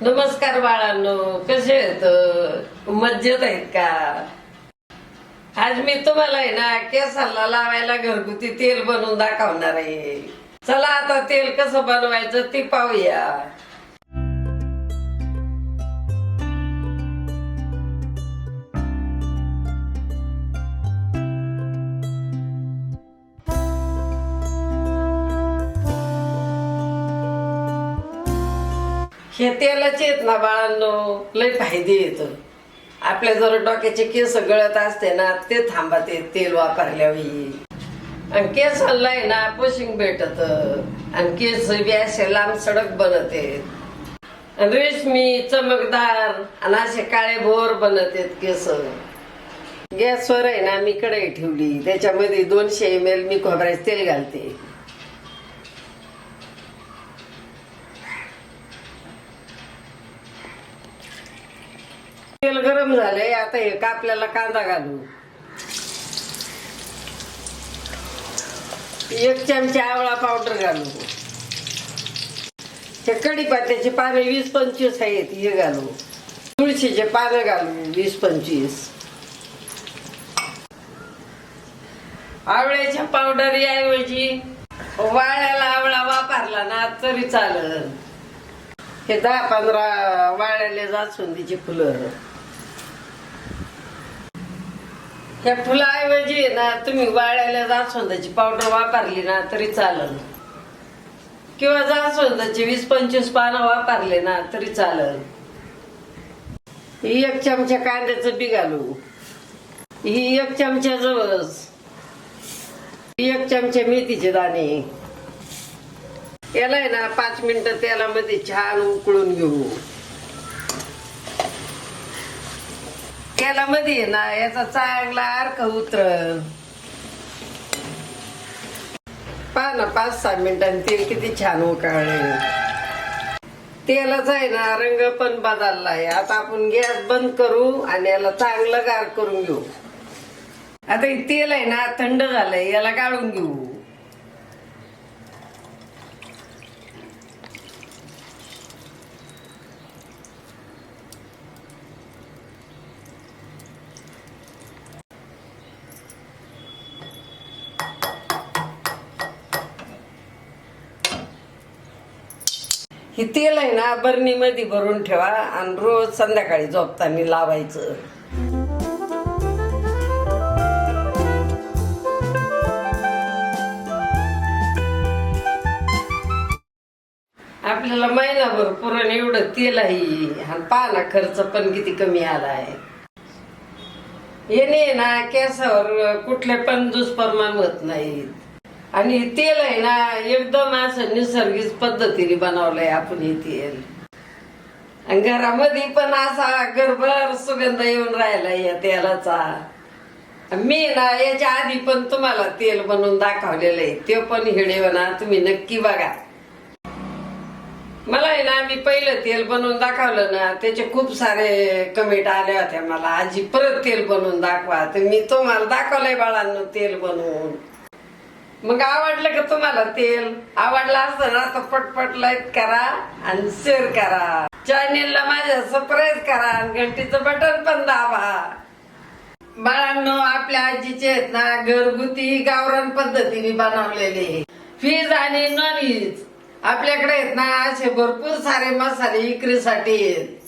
नमस्कार बाळांनो कसे आहेत? मज्जेत आहेत का? आज मी तुम्हाला आहे ना केसाला लावायला घरगुती तेल बनवून दाखवणार आहे. चला आता तेल कसं बनवायचं ते पाहूया. हे तेलाचे आहेत ना बाळांनो लय फायदे येतो आपल्या जर डोक्याचे केस गळत असते ना ते थांबते तेल वापरल्यावेळी आणि केस आहे ना पोशिंग भेटत. आणि केस बी असे लांब सडक बनते आणि रेशमी चमकदार आणि असे काळे भोर बनत केस. गॅसवर आहे ना मी कढई ठेवली. त्याच्यामध्ये दोनशे एम एल मी खोबऱ्याचे तेल घालते. तेल गरम झालंय आता हे कापल्याला कांदा घालू? एक चमचा आवळा पावडर घालू. हे कढीपत्त्याचे पाने वीस पंचवीस आहेत हे घालू. तुळशीचे पानं घालू वीस पंचवीस. आवळ्याच्या पावडर ऐवजी वाळ्याला आवळा वापरला ना तरी चालल. हे दहा पंधरा वाळ्याले जास्वंदीची फुलं. त्या फुलाऐवजी आहे ना तुम्ही वाळ्याला जास्वंदाची पावडर वापरली ना तरी चालेल. किंवा जास्वंदाची वीस पंचवीस पानं वापरले ना तरी चालेल. ही एक चमचा कांद्याचं बी घालू. ही एक चमचा जवस ही एक चमचे मेथीचे दाणे. याला आहे ना पाच मिनिटं तेलामध्ये छान उकळून घेऊ. तेलामध्ये आहे ना याचा चांगला अर्क उतर पहा ना पाच सहा मिनिटांनी तेल किती छान उकाळ तेलाच आहे ना रंग पण बदललाय. आता आपण गॅस बंद करू आणि याला चांगलं गार करून घेऊ. आता हे तेल आहे ना थंड झालंय याला गाळून घेऊ. हे तेल आहे ना बरणीमध्ये भरून ठेवा आणि रोज संध्याकाळी झोपताना लावायचं. आपल्याला महिनाभर पुरण एवढं तेल आहे आणि पाना खर्च पण किती कमी आला आहे येणे ना केसावर कुठले पण दुष्परिणाम होत नाहीत. आणि तेल आहे ना एकदम असं निसर्गिक पद्धतीने बनवलंय आपण हे तेल. आणि घरामध्ये पण असा गरभर सुगंध येऊन राहिला या तेलाचा. मी ना याच्या आधी पण तुम्हाला तेल बनवून दाखवलेलं आहे. ते पण हिडे ना तुम्ही नक्की बघा. मला आहे ना मी पहिलं तेल बनवून दाखवलं ना त्याचे खूप सारे कमेंट आल्या होत्या मला. आजी परत तेल बनवून दाखवा. तर मी तुम्हाला दाखवलंय बाळांनो तेल बनवून. मग आवडलं का तुम्हाला तेल? आवडलं असतं ना तर पटपट लाईक करा आणि शेअर करा. चॅनेलला माझ्या सबस्क्राईब करा आणि घंटीचं बटन पण दाबा. बाळांनो आपल्या आजीचे आहेत ना घरगुती गावरान पद्धतीने बनवलेले. फीज आणि नॉन व्हेज आपल्याकडे आहेत ना असे भरपूर सारे मसाले विक्रीसाठी आहेत.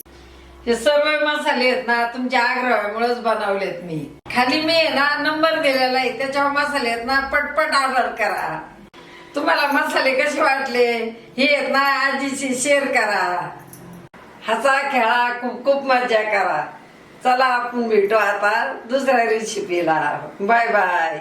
हे सर्व मसाले आहेत ना तुमच्या आग्रहामुळेच बनवलेत मी. खाली मी ना नंबर दिलेला आहे त्याच्यावर मसाले आहेत ना पटपट ऑर्डर करा. तुम्हाला मसाले कसे वाटले हे आहेत ना आजीशी शेअर करा. हसा खेळा खूप खूप मजा करा. चला आपण भेटू आता दुसऱ्या रेसिपीला बाय बाय